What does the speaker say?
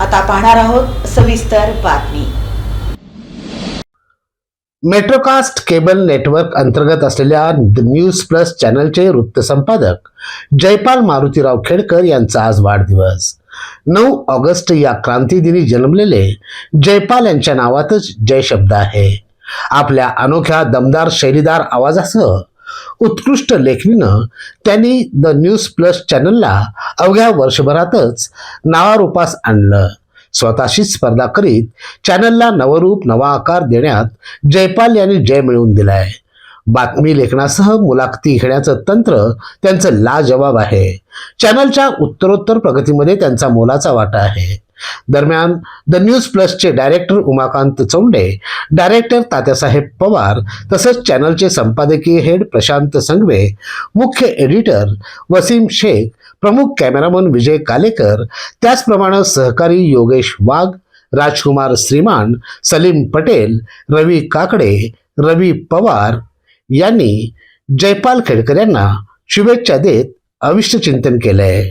आता पाहणार आहोत सविस्तर बातमी. मेट्रोकास्ट केबल नेटवर्क अंतर्गत असलेल्या न्यूज प्लस चॅनलचे वृत्तसंपादक जयपाल मारुतीराव खेडकर यांचा आज वाढदिवस. नऊ ऑगस्ट या क्रांतीदिनी जन्मलेले जयपाल यांच्या नावातच जय शब्द आहे. आपल्या अनोख्या दमदार शैलीदार आवाजासह उत्कृष्ट लेखणीनं त्यांनी द न्यूज प्लस चॅनलला अवघ्या वर्षभरातच नावारूपास आणलं. स्वतःशी स्पर्धा करीत चॅनलला नवरूप नवा आकार देण्यात जयपाल यांनी जय मिळवून दिलाय. बातमी लेखनासह मुलाखती घेण्याचं तंत्र त्यांचं लाजवाब आहे. चॅनलच्या उत्तरोत्तर प्रगतीमध्ये त्यांचा मोलाचा वाटा आहे. दरम्यान द न्यूज प्लसचे डायरेक्टर उमाकांत चौंडे डायरेक्टर तात्यासाहेब पवार तसंच चॅनलचे संपादकीय हेड प्रशांत संघवे मुख्य एडिटर वसीम शेख प्रमुख कॅमेरामन विजय कालेकर त्याचप्रमाणे सहकारी योगेश वाघ राजकुमार श्रीमान सलीम पटेल रवी काकडे रवी पवार यांनी जयपाल खेडकर यांना शुभेच्छा देत अविष्ट चिंतन केलंय.